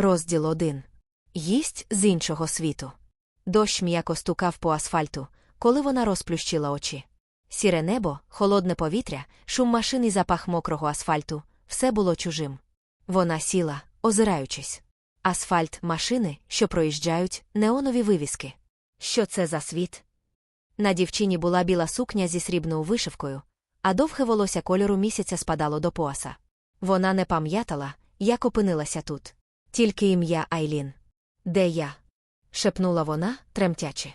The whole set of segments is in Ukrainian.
Розділ один. Їсть з іншого світу. Дощ м'яко стукав по асфальту, коли вона розплющила очі. Сіре небо, холодне повітря, шум машин і запах мокрого асфальту все було чужим. Вона сіла, озираючись. Асфальт, машини, що проїжджають, неонові вивіски. Що це за світ? На дівчині була біла сукня зі срібною вишивкою, а довге волосся кольору місяця спадало до пояса. Вона не пам'ятала, як опинилася тут. Тільки ім'я Айлін. Де я? шепнула вона, тремтячи.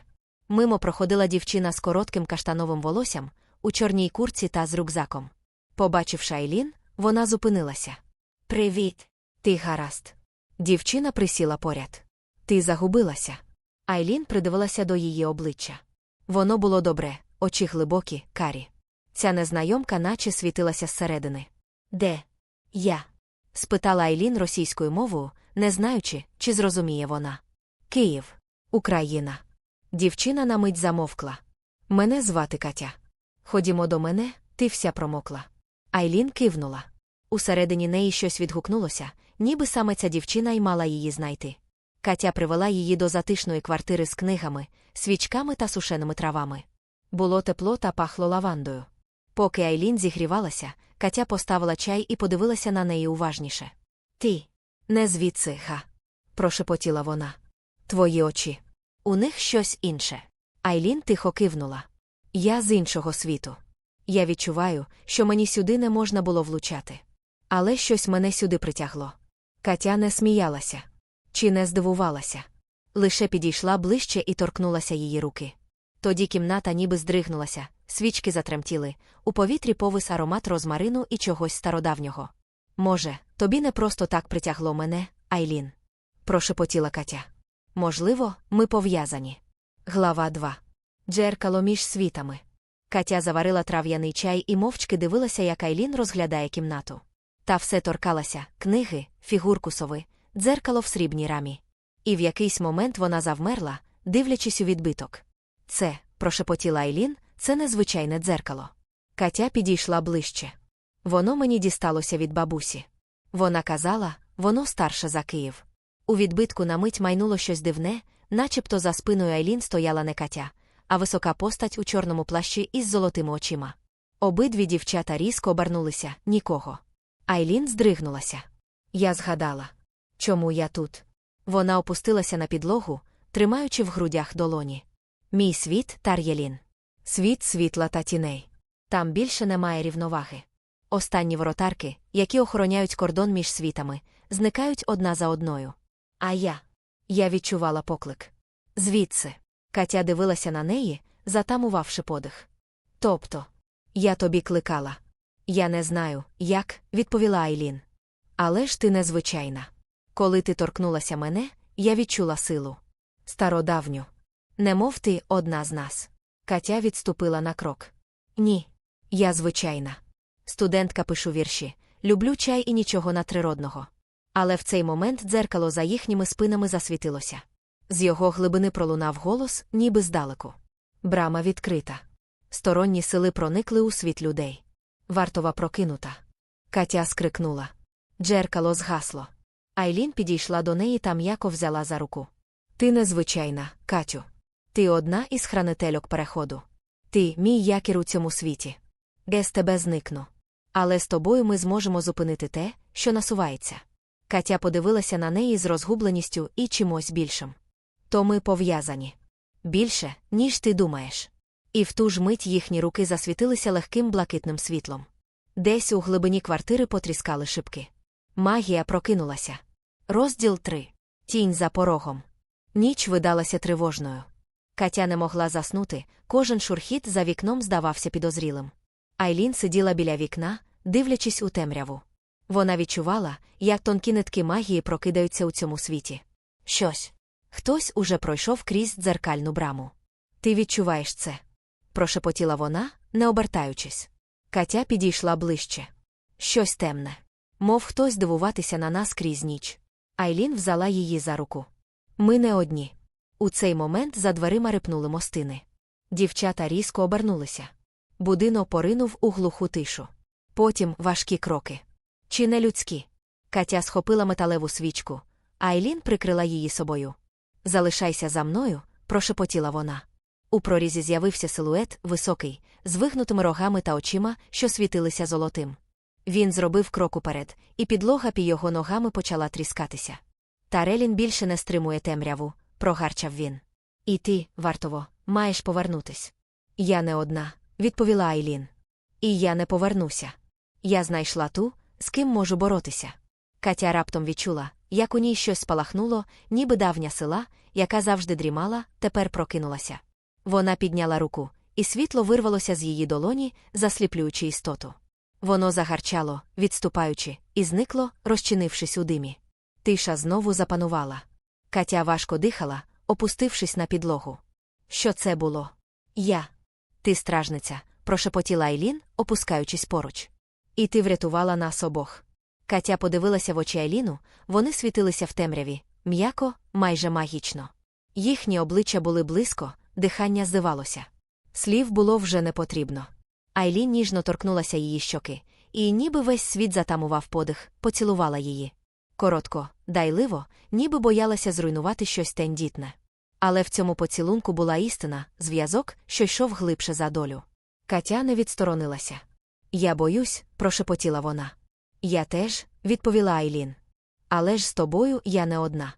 Мимо проходила дівчина з коротким каштановим волоссям, у чорній курці та з рюкзаком. Побачивши Айлін, вона зупинилася. Привіт, ти гаразд. Дівчина присіла поряд. Ти загубилася. Айлін придивилася до її обличчя. Воно було добре, очі глибокі, карі. Ця незнайомка наче світилася зсередини. Де? Я? Спитала Айлін російською мовою, не знаючи, чи зрозуміє вона. Київ, Україна. Дівчина на мить замовкла. Мене звати Катя. Ходімо до мене, ти вся промокла. Айлін кивнула. Усередині неї щось відгукнулося, ніби саме ця дівчина й мала її знайти. Катя привела її до затишної квартири з книгами, свічками та сушеними травами. Було тепло та пахло лавандою. Поки Айлін зігрівалася, Катя поставила чай і подивилася на неї уважніше. Ти, не звідси, га. прошепотіла вона. Твої очі. У них щось інше. Айлін тихо кивнула. Я з іншого світу. Я відчуваю, що мені сюди не можна було влучати. Але щось мене сюди притягло. Катя не сміялася. Чи не здивувалася. Лише підійшла ближче і торкнулася її руки. Тоді кімната ніби здригнулася, свічки затремтіли, у повітрі повис аромат розмарину і чогось стародавнього. Може, тобі не просто так притягло мене, Айлін. прошепотіла Катя. Можливо, ми пов'язані. Глава 2. Джеркало між світами. Катя заварила трав'яний чай і мовчки дивилася, як Айлін розглядає кімнату. Та все торкалася книги, фігурку сови, дзеркало в срібній рамі. І в якийсь момент вона завмерла, дивлячись у відбиток. Це, прошепотіла Айлін, це незвичайне дзеркало. Катя підійшла ближче. Воно мені дісталося від бабусі. Вона казала, воно старше за Київ. У відбитку на мить майнуло щось дивне, начебто за спиною Айлін стояла не Катя, а висока постать у чорному плащі із золотими очима. Обидві дівчата різко обернулися нікого. Айлін здригнулася. Я згадала. Чому я тут? Вона опустилася на підлогу, тримаючи в грудях долоні. Мій світ Тар'єлін. Світ світла та тіней. Там більше немає рівноваги. Останні воротарки, які охороняють кордон між світами, зникають одна за одною. А я. Я відчувала поклик. Звідси. Катя дивилася на неї, затамувавши подих. Тобто, я тобі кликала. Я не знаю, як, відповіла Айлін. Але ж ти незвичайна. Коли ти торкнулася мене, я відчула силу. Стародавню. Немов ти одна з нас. Катя відступила на крок. Ні, я звичайна. Студентка пишу вірші, люблю чай і нічого надприродного. Але в цей момент дзеркало за їхніми спинами засвітилося. З його глибини пролунав голос, ніби здалеку. Брама відкрита. Сторонні сили проникли у світ людей. Вартова прокинута. Катя скрикнула. Джеркало згасло. Айлін підійшла до неї та м'яко взяла за руку. Ти незвичайна, Катю. Ти одна із хранительок переходу. Ти, мій якір у цьому світі. Гес тебе зникну. Але з тобою ми зможемо зупинити те, що насувається. Катя подивилася на неї з розгубленістю і чимось більшим. То ми пов'язані. Більше, ніж ти думаєш. І в ту ж мить їхні руки засвітилися легким блакитним світлом. Десь у глибині квартири потріскали шибки. Магія прокинулася. Розділ 3. Тінь за порогом. Ніч видалася тривожною. Катя не могла заснути, кожен шурхіт за вікном здавався підозрілим. Айлін сиділа біля вікна, дивлячись у темряву. Вона відчувала, як тонкі нитки магії прокидаються у цьому світі. Щось. Хтось уже пройшов крізь дзеркальну браму. Ти відчуваєш це? прошепотіла вона, не обертаючись. Катя підійшла ближче. Щось темне. Мов хтось дивуватися на нас крізь ніч. Айлін взяла її за руку. Ми не одні. У цей момент за дверима рипнули мостини. Дівчата різко обернулися. Будинок поринув у глуху тишу. Потім важкі кроки. Чи не людські? Катя схопила металеву свічку, Айлін прикрила її собою. Залишайся за мною, прошепотіла вона. У прорізі з'явився силует, високий, з вигнутими рогами та очима, що світилися золотим. Він зробив крок уперед, і підлога під його ногами почала тріскатися. Тарелін більше не стримує темряву, прогарчав він. І ти, вартово, маєш повернутись. Я не одна, відповіла Айлін. І я не повернуся. Я знайшла ту, з ким можу боротися. Катя раптом відчула, як у ній щось спалахнуло, ніби давня села, яка завжди дрімала, тепер прокинулася. Вона підняла руку, і світло вирвалося з її долоні, засліплюючи істоту. Воно загарчало, відступаючи, і зникло, розчинившись у димі. Тиша знову запанувала. Катя важко дихала, опустившись на підлогу. Що це було? Я. Ти стражниця, прошепотіла Айлін, опускаючись поруч. І ти врятувала нас обох. Катя подивилася в очі Айліну, вони світилися в темряві, м'яко, майже магічно. Їхні обличчя були близько, дихання здивалося. Слів було вже не потрібно. Айлін ніжно торкнулася її щоки, і ніби весь світ затамував подих, поцілувала її. Коротко, дайливо, ніби боялася зруйнувати щось тендітне. Але в цьому поцілунку була істина, зв'язок, що йшов глибше за долю. Катя не відсторонилася. Я боюсь, прошепотіла вона. Я теж, відповіла Айлін. Але ж з тобою я не одна.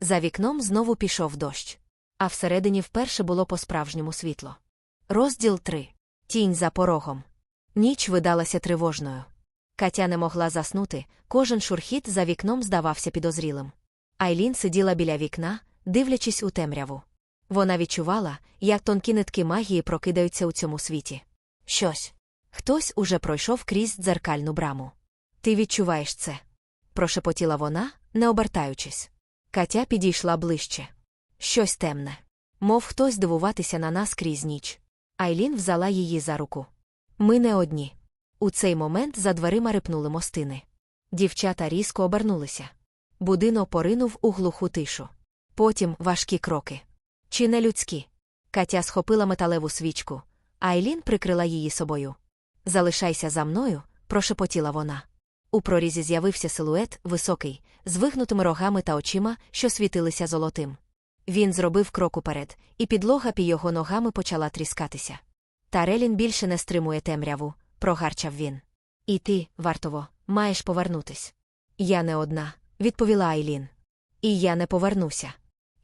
За вікном знову пішов дощ. А всередині вперше було по-справжньому світло. Розділ 3. Тінь за порогом. Ніч видалася тривожною. Катя не могла заснути, кожен шурхіт за вікном здавався підозрілим. Айлін сиділа біля вікна, дивлячись у темряву. Вона відчувала, як тонкі нитки магії прокидаються у цьому світі. Щось. Хтось уже пройшов крізь дзеркальну браму. Ти відчуваєш це? прошепотіла вона, не обертаючись. Катя підійшла ближче. Щось темне. Мов хтось дивуватися на нас крізь ніч. Айлін взяла її за руку. Ми не одні. У цей момент за дверима рипнули мостини. Дівчата різко обернулися. Будинок поринув у глуху тишу. Потім важкі кроки. Чи не людські? Катя схопила металеву свічку, Айлін прикрила її собою. Залишайся за мною, прошепотіла вона. У прорізі з'явився силует, високий, з вигнутими рогами та очима, що світилися золотим. Він зробив крок уперед, і підлога під його ногами почала тріскатися. Тарелін більше не стримує темряву, прогарчав він. І ти, вартово, маєш повернутись. Я не одна, відповіла Айлін. І я не повернуся.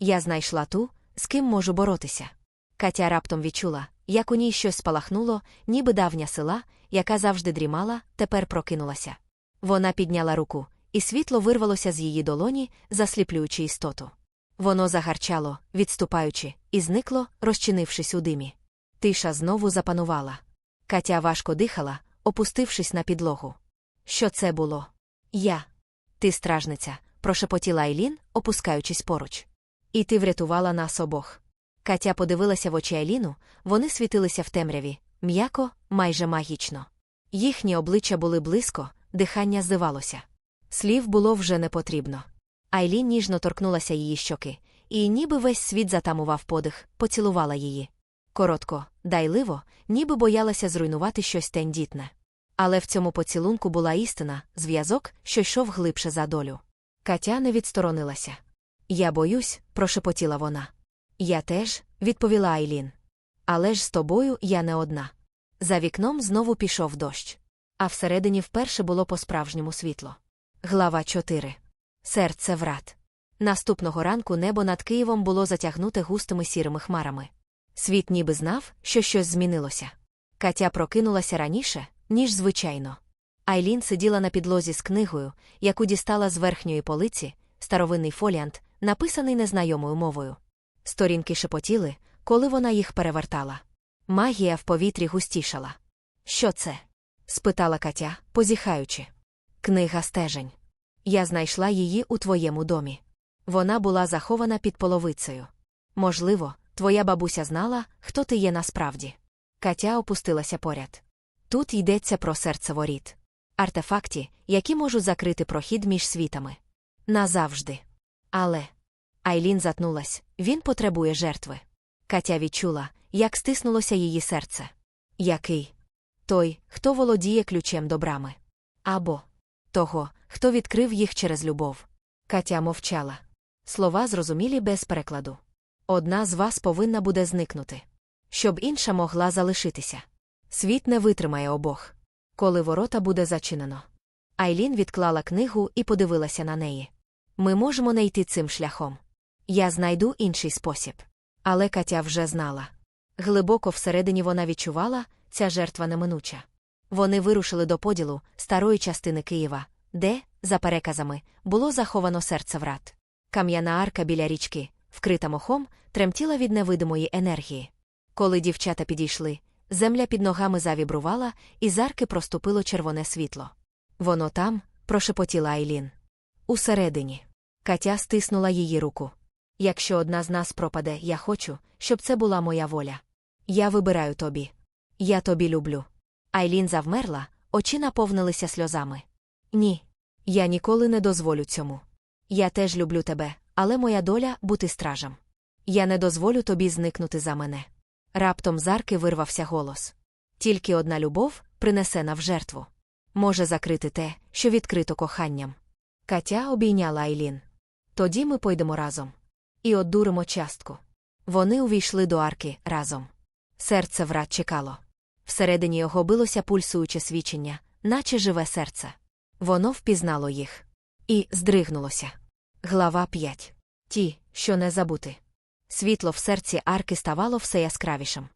Я знайшла ту, з ким можу боротися. Катя раптом відчула, як у ній щось спалахнуло, ніби давня села, яка завжди дрімала, тепер прокинулася. Вона підняла руку, і світло вирвалося з її долоні, засліплюючи істоту. Воно загарчало, відступаючи, і зникло, розчинившись у димі. Тиша знову запанувала. Катя важко дихала, опустившись на підлогу. Що це було? Я. Ти стражниця, прошепотіла Айлін, опускаючись поруч. І ти врятувала нас обох. Катя подивилася в очі Айліну, вони світилися в темряві, м'яко, майже магічно. Їхні обличчя були близько, дихання здивалося. Слів було вже не потрібно. Айлін ніжно торкнулася її щоки, і ніби весь світ затамував подих, поцілувала її. Коротко, дайливо, ніби боялася зруйнувати щось тендітне. Але в цьому поцілунку була істина, зв'язок, що йшов глибше за долю. Катя не відсторонилася. Я боюсь, прошепотіла вона. Я теж, відповіла Айлін. Але ж з тобою я не одна. За вікном знову пішов дощ. А всередині вперше було по-справжньому світло. Глава 4. Серце врат. Наступного ранку небо над Києвом було затягнуте густими сірими хмарами. Світ ніби знав, що щось змінилося. Катя прокинулася раніше, ніж звичайно. Айлін сиділа на підлозі з книгою, яку дістала з верхньої полиці, старовинний фоліант, написаний незнайомою мовою. Сторінки шепотіли, коли вона їх перевертала. Магія в повітрі густішала. Що це? спитала Катя, позіхаючи. Книга стежень. Я знайшла її у твоєму домі. Вона була захована під половицею. Можливо, твоя бабуся знала, хто ти є насправді. Катя опустилася поряд. Тут йдеться про серцеворіт. Артефакті, які можуть закрити прохід між світами. Назавжди. Але. Айлін затнулась він потребує жертви. Катя відчула, як стиснулося її серце. Який? Той, хто володіє ключем до брами. Або того, хто відкрив їх через любов. Катя мовчала. Слова зрозумілі без перекладу. Одна з вас повинна буде зникнути, щоб інша могла залишитися. Світ не витримає обох. Коли ворота буде зачинено. Айлін відклала книгу і подивилася на неї. Ми можемо не йти цим шляхом. Я знайду інший спосіб. Але Катя вже знала. Глибоко всередині вона відчувала, ця жертва неминуча. Вони вирушили до поділу старої частини Києва, де, за переказами, було заховано серце врат. Кам'яна арка біля річки, вкрита мохом, тремтіла від невидимої енергії. Коли дівчата підійшли, земля під ногами завібрувала, і з арки проступило червоне світло. Воно там, прошепотіла Айлін. Усередині. Катя стиснула її руку. Якщо одна з нас пропаде, я хочу, щоб це була моя воля. Я вибираю тобі. Я тобі люблю. Айлін завмерла, очі наповнилися сльозами. Ні, я ніколи не дозволю цьому. Я теж люблю тебе, але моя доля бути стражем. Я не дозволю тобі зникнути за мене. Раптом з арки вирвався голос. Тільки одна любов принесена в жертву. Може закрити те, що відкрито коханням. Катя обійняла Айлін. Тоді ми пойдемо разом. І одуримо частку. Вони увійшли до арки разом. Серце врат чекало. Всередині його билося пульсуюче свічення, наче живе серце. Воно впізнало їх. І здригнулося. Глава 5. Ті, що не забути. Світло в серці арки ставало все яскравішим.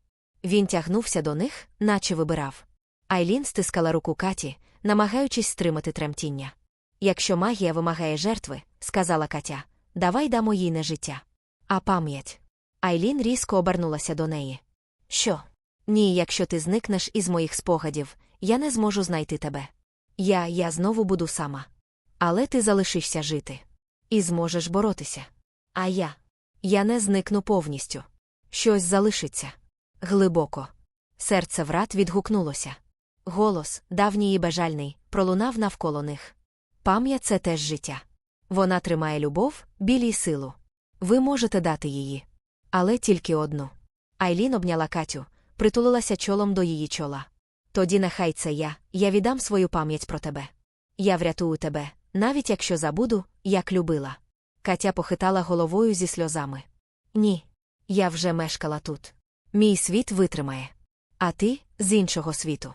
Він тягнувся до них, наче вибирав. Айлін стискала руку Каті, намагаючись стримати тремтіння. Якщо магія вимагає жертви, сказала Катя, давай дамо їй не життя. А пам'ять. Айлін різко обернулася до неї. Що? Ні, якщо ти зникнеш із моїх спогадів, я не зможу знайти тебе. Я, я знову буду сама. Але ти залишишся жити. І зможеш боротися. А я. Я не зникну повністю. Щось залишиться. Глибоко. Серце врат відгукнулося. Голос, давній і бажальний, пролунав навколо них. Пам'ять це теж життя. Вона тримає любов, біль і силу. Ви можете дати її. Але тільки одну. Айлін обняла Катю, притулилася чолом до її чола. Тоді нехай це я, я віддам свою пам'ять про тебе. Я врятую тебе, навіть якщо забуду, як любила. Катя похитала головою зі сльозами. Ні, я вже мешкала тут. Мій світ витримає. А ти з іншого світу.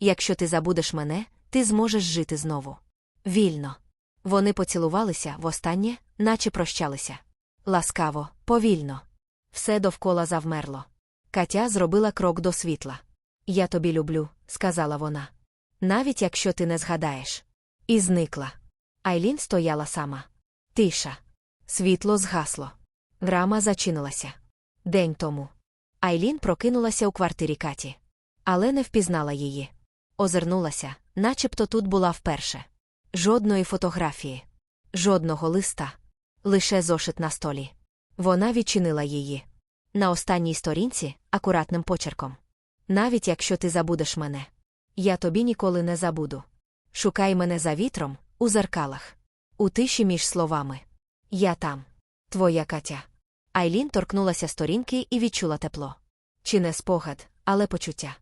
Якщо ти забудеш мене, ти зможеш жити знову. Вільно. Вони поцілувалися востаннє, наче прощалися. Ласкаво, повільно. Все довкола завмерло. Катя зробила крок до світла. Я тобі люблю, сказала вона. Навіть якщо ти не згадаєш. І зникла. Айлін стояла сама. Тиша. Світло згасло. Грама зачинилася. День тому. Айлін прокинулася у квартирі Каті. Але не впізнала її. Озирнулася, начебто тут була вперше. Жодної фотографії, жодного листа, лише зошит на столі. Вона відчинила її. На останній сторінці акуратним почерком. Навіть якщо ти забудеш мене, я тобі ніколи не забуду. Шукай мене за вітром, у зеркалах, у тиші між словами. Я там, твоя Катя. Айлін торкнулася сторінки і відчула тепло. Чи не спогад, але почуття.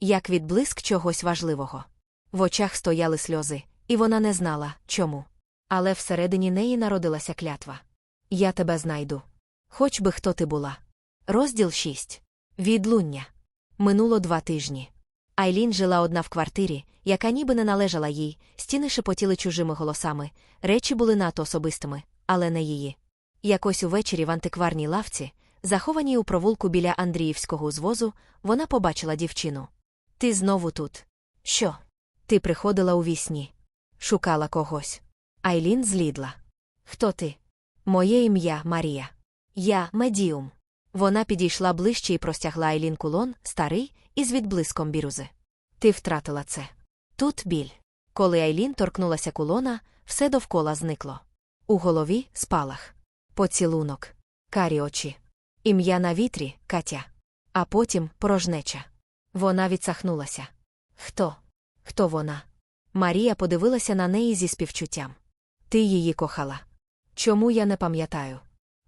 Як відблиск чогось важливого. В очах стояли сльози, і вона не знала, чому. Але всередині неї народилася клятва. Я тебе знайду. Хоч би хто ти була. Розділ 6. Відлуння. Минуло два тижні. Айлін жила одна в квартирі, яка ніби не належала їй, стіни шепотіли чужими голосами, речі були надто особистими, але не її. Якось увечері в антикварній лавці, захованій у провулку біля Андріївського узвозу, вона побачила дівчину. Ти знову тут. Що? Ти приходила у вісні. Шукала когось. Айлін злідла. Хто ти? Моє ім'я Марія. Я медіум. Вона підійшла ближче і простягла Айлін кулон, старий, із відблиском бірюзи. Ти втратила це. Тут біль. Коли Айлін торкнулася кулона, все довкола зникло. У голові спалах. Поцілунок. Карі очі. Ім'я на вітрі, Катя. А потім порожнеча. Вона відсахнулася. Хто? Хто вона? Марія подивилася на неї зі співчуттям. Ти її кохала. Чому я не пам'ятаю?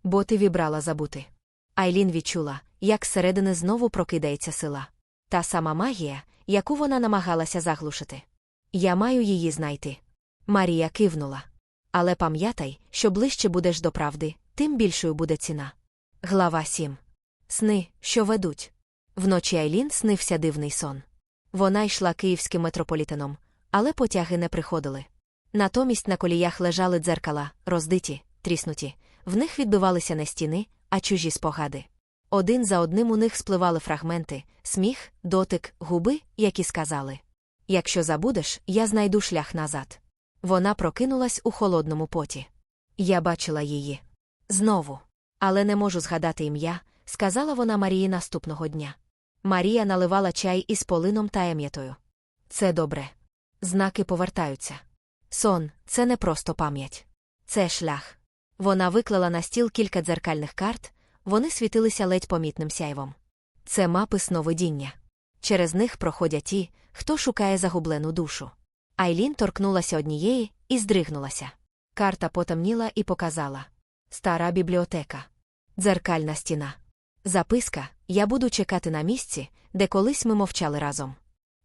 Бо ти вібрала забути. Айлін відчула, як зсередини знову прокидається сила. Та сама магія, яку вона намагалася заглушити. Я маю її знайти. Марія кивнула. Але пам'ятай, що ближче будеш до правди, тим більшою буде ціна. Глава 7. Сни, що ведуть. Вночі Айлін снився дивний сон. Вона йшла київським метрополітеном, але потяги не приходили. Натомість на коліях лежали дзеркала, роздиті, тріснуті, в них відбивалися не стіни, а чужі спогади. Один за одним у них спливали фрагменти, сміх, дотик, губи, які сказали Якщо забудеш, я знайду шлях назад. Вона прокинулась у холодному поті. Я бачила її. Знову. Але не можу згадати ім'я, сказала вона Марії наступного дня. Марія наливала чай із полином та ем'ятою. Це добре. Знаки повертаються. Сон це не просто пам'ять. Це шлях. Вона виклала на стіл кілька дзеркальних карт, вони світилися ледь помітним сяйвом. Це мапи сновидіння. Через них проходять ті, хто шукає загублену душу. Айлін торкнулася однієї і здригнулася. Карта потемніла і показала стара бібліотека, дзеркальна стіна. Записка Я буду чекати на місці, де колись ми мовчали разом.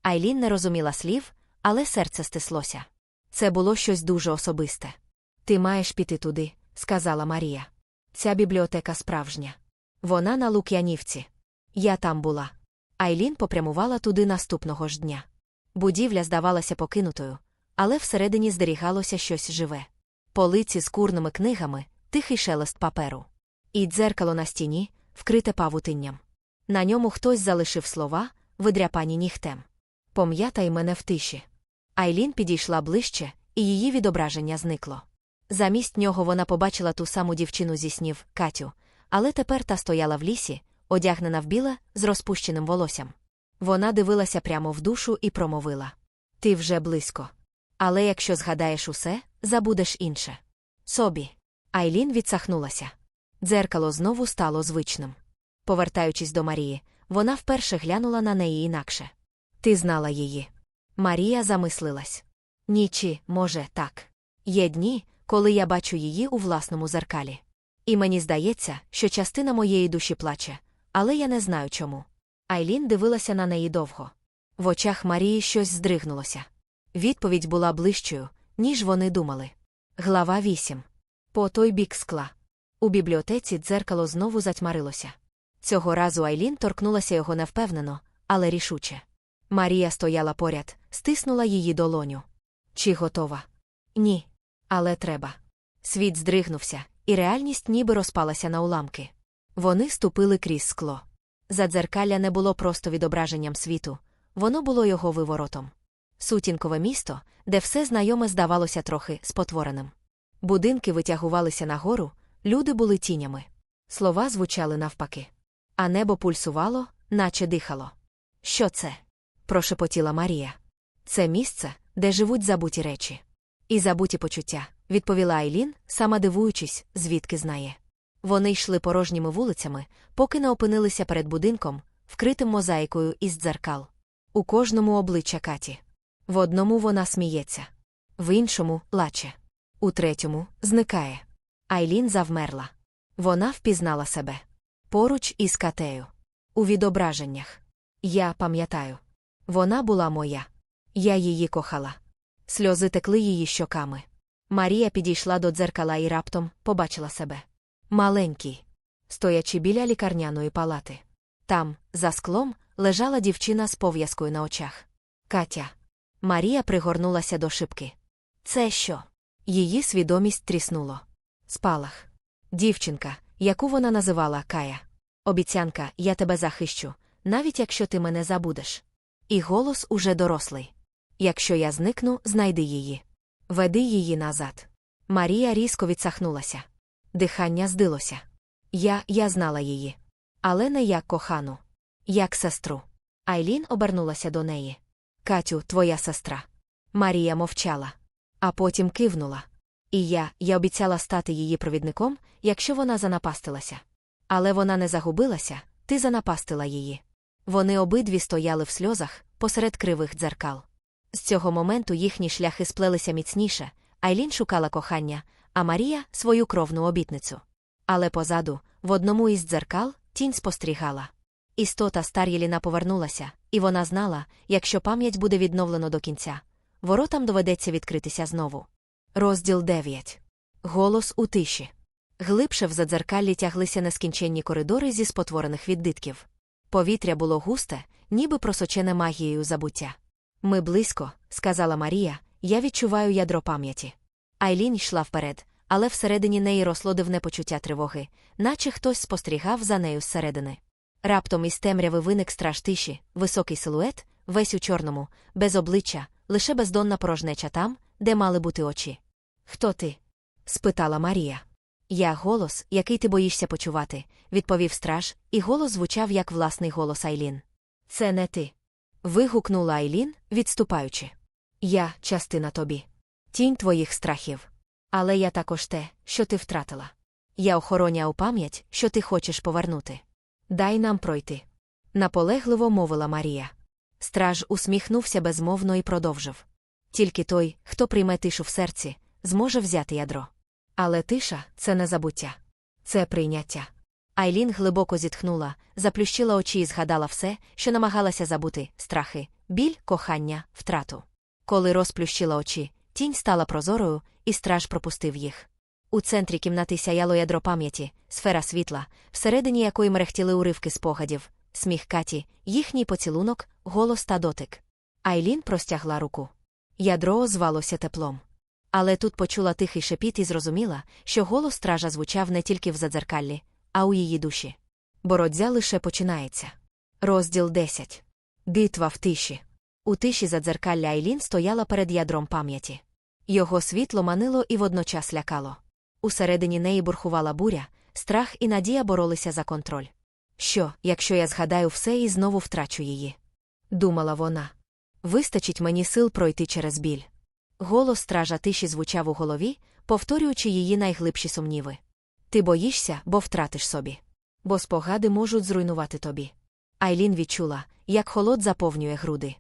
Айлін не розуміла слів, але серце стислося. Це було щось дуже особисте. Ти маєш піти туди, сказала Марія. Ця бібліотека справжня. Вона на Лук'янівці. Я там була. Айлін попрямувала туди наступного ж дня. Будівля здавалася покинутою, але всередині здерігалося щось живе. Полиці з курними книгами, тихий шелест паперу. І дзеркало на стіні, вкрите павутинням. На ньому хтось залишив слова, видряпані нігтем. Пом'ятай мене в тиші. Айлін підійшла ближче, і її відображення зникло. Замість нього вона побачила ту саму дівчину зі снів, Катю, але тепер та стояла в лісі, одягнена в біле, з розпущеним волоссям. Вона дивилася прямо в душу і промовила Ти вже близько. Але якщо згадаєш усе, забудеш інше. Собі. Айлін відсахнулася. Дзеркало знову стало звичним. Повертаючись до Марії, вона вперше глянула на неї інакше. Ти знала її. Марія замислилась. Нічі, може, так. Є дні, коли я бачу її у власному зеркалі. І мені здається, що частина моєї душі плаче, але я не знаю чому. Айлін дивилася на неї довго. В очах Марії щось здригнулося. Відповідь була ближчою, ніж вони думали. Глава 8. По той бік скла. У бібліотеці дзеркало знову затьмарилося. Цього разу Айлін торкнулася його невпевнено, але рішуче. Марія стояла поряд, стиснула її долоню. Чи готова? Ні. Але треба. Світ здригнувся, і реальність ніби розпалася на уламки. Вони ступили крізь скло. Задзеркалля не було просто відображенням світу, воно було його виворотом. Сутінкове місто, де все знайоме здавалося трохи спотвореним. Будинки витягувалися нагору, люди були тінями. Слова звучали навпаки. А небо пульсувало, наче дихало. Що це? прошепотіла Марія. Це місце, де живуть забуті речі. І забуті почуття, відповіла Айлін, сама дивуючись, звідки знає. Вони йшли порожніми вулицями, поки не опинилися перед будинком, вкритим мозаїкою із дзеркал. У кожному обличчя Каті. В одному вона сміється, в іншому лаче, у третьому зникає. Айлін завмерла. Вона впізнала себе. Поруч із Катею. У відображеннях. Я пам'ятаю. Вона була моя. Я її кохала. Сльози текли її щоками. Марія підійшла до дзеркала і раптом побачила себе. Маленький, стоячи біля лікарняної палати. Там, за склом, лежала дівчина з пов'язкою на очах. Катя. Марія пригорнулася до шибки. Це що? Її свідомість тріснуло. Спалах. Дівчинка, яку вона називала Кая. Обіцянка, я тебе захищу, навіть якщо ти мене забудеш. І голос уже дорослий. Якщо я зникну, знайди її. Веди її назад. Марія різко відсахнулася. Дихання здилося. Я я знала її. Але не як кохану, як сестру. Айлін обернулася до неї. Катю, твоя сестра. Марія мовчала, а потім кивнула. І я, я обіцяла стати її провідником, якщо вона занапастилася. Але вона не загубилася, ти занапастила її. Вони обидві стояли в сльозах посеред кривих дзеркал. З цього моменту їхні шляхи сплелися міцніше, Айлін шукала кохання, а Марія свою кровну обітницю. Але позаду, в одному із дзеркал, тінь спостерігала. Істота Стар'єліна повернулася, і вона знала, якщо пам'ять буде відновлено до кінця, воротам доведеться відкритися знову. Розділ 9. Голос у тиші. Глибше в задзеркаллі тяглися нескінченні коридори зі спотворених віддитків. Повітря було густе, ніби просочене магією забуття. Ми близько, сказала Марія, я відчуваю ядро пам'яті. Айлін йшла вперед, але всередині неї росло дивне почуття тривоги, наче хтось спостерігав за нею зсередини. Раптом із темряви виник страж тиші, високий силует, весь у чорному, без обличчя, лише бездонна порожнеча там, де мали бути очі. Хто ти? спитала Марія. Я голос, який ти боїшся почувати, відповів страж, і голос звучав як власний голос Айлін. Це не ти. Вигукнула Айлін, відступаючи. Я частина тобі. Тінь твоїх страхів. Але я також те, що ти втратила. Я охороняю пам'ять, що ти хочеш повернути. Дай нам пройти. Наполегливо мовила Марія. Страж усміхнувся безмовно і продовжив. Тільки той, хто прийме тишу в серці, зможе взяти ядро. Але тиша це не забуття, це прийняття. Айлін глибоко зітхнула, заплющила очі і згадала все, що намагалася забути страхи, біль, кохання, втрату. Коли розплющила очі, тінь стала прозорою, і страж пропустив їх. У центрі кімнати сяяло ядро пам'яті, сфера світла, всередині якої мерехтіли уривки спогадів, сміх Каті, їхній поцілунок, голос та дотик. Айлін простягла руку. Ядро озвалося теплом. Але тут почула тихий шепіт і зрозуміла, що голос стража звучав не тільки в задзеркаллі, а у її душі. Боротьба лише починається. Розділ 10. Битва в тиші. У тиші задзеркалля Айлін стояла перед ядром пам'яті. Його світло манило і водночас лякало. Усередині неї бурхувала буря, страх і надія боролися за контроль. Що, якщо я згадаю все і знову втрачу її? Думала вона. Вистачить мені сил пройти через біль. Голос стража тиші звучав у голові, повторюючи її найглибші сумніви. Ти боїшся, бо втратиш собі. Бо спогади можуть зруйнувати тобі. Айлін відчула, як холод заповнює груди.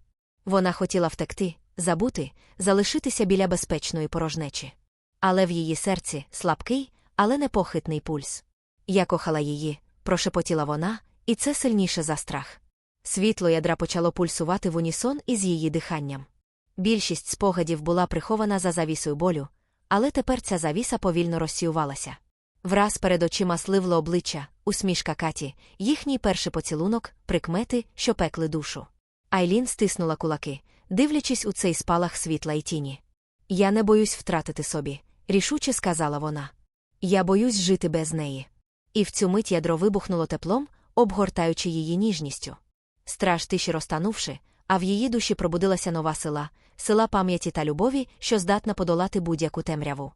Вона хотіла втекти, забути, залишитися біля безпечної порожнечі. Але в її серці слабкий, але непохитний пульс. Я кохала її, прошепотіла вона, і це сильніше за страх. Світло ядра почало пульсувати в унісон із її диханням. Більшість спогадів була прихована за завісою болю, але тепер ця завіса повільно розсіювалася. Враз перед очима сливло обличчя, усмішка Каті, їхній перший поцілунок, прикмети, що пекли душу. Айлін стиснула кулаки, дивлячись у цей спалах світла й тіні. Я не боюсь втратити собі, рішуче сказала вона. Я боюсь жити без неї. І в цю мить ядро вибухнуло теплом, обгортаючи її ніжністю. Страж тиші розтанувши, а в її душі пробудилася нова сила, сила пам'яті та любові, що здатна подолати будь-яку темряву.